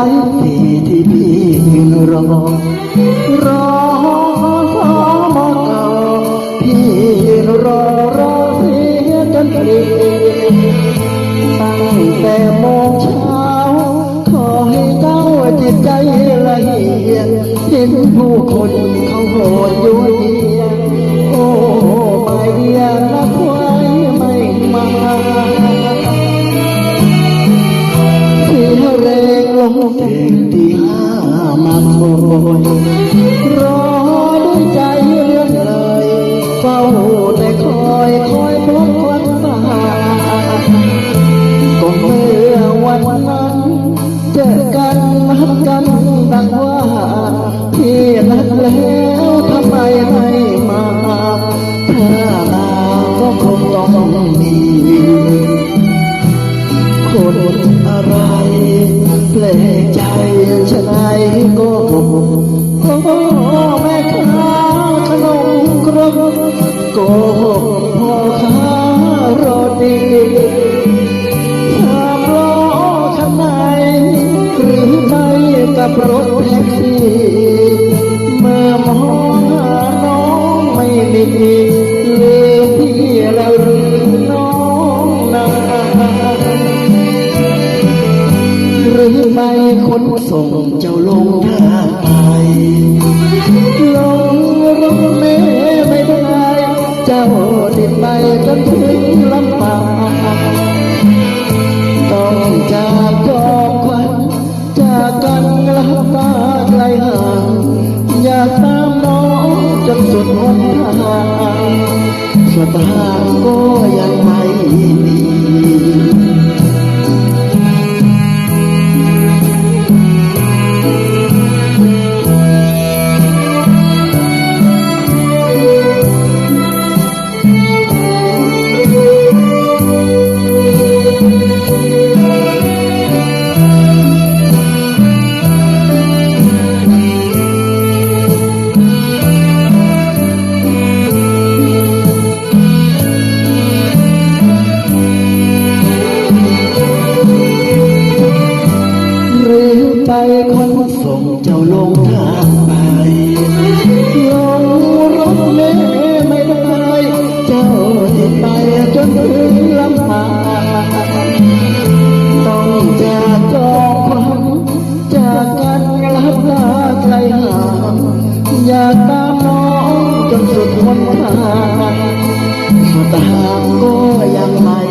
ายปีที่พี่ยืนรอรอสอมอเก่าพี่ยืนรอรอเสียจนเปลี่ยนตั้งแต่โมงเช้า ขอให้เจ้าจิตใจละเอียดเห็นผู้คนเขาโหดอยู่ย รอด้วยใจเลื่อนเลยเฝ้าแต่คอยคอยพบควันตาก็เมื่อวันนั้นเจอกันนัดกันดังว่าพี่นัดแล้วทำไมไม่มาถ้ามาก็คงต้องมีคน หรือไม่คนส่งเจ้าลงทางไปลงรถเมล์ไม่ได้เจ้าติดไปจนถึงลำปางต้องจากจอควันจากกันลับตาไกลห่างอยากตามน้องจนสุดหนทางสตางค์ก็ยัง ไปคนส่งเจ้าลงทางไปลงรถเมล์ไม่ได้เจ้าติดไปจนถึงลำพางต้องจากจองความจากกันลับลาไกลห่างอยากตามน้องจนสุดหนทางสตางก็ยังไม่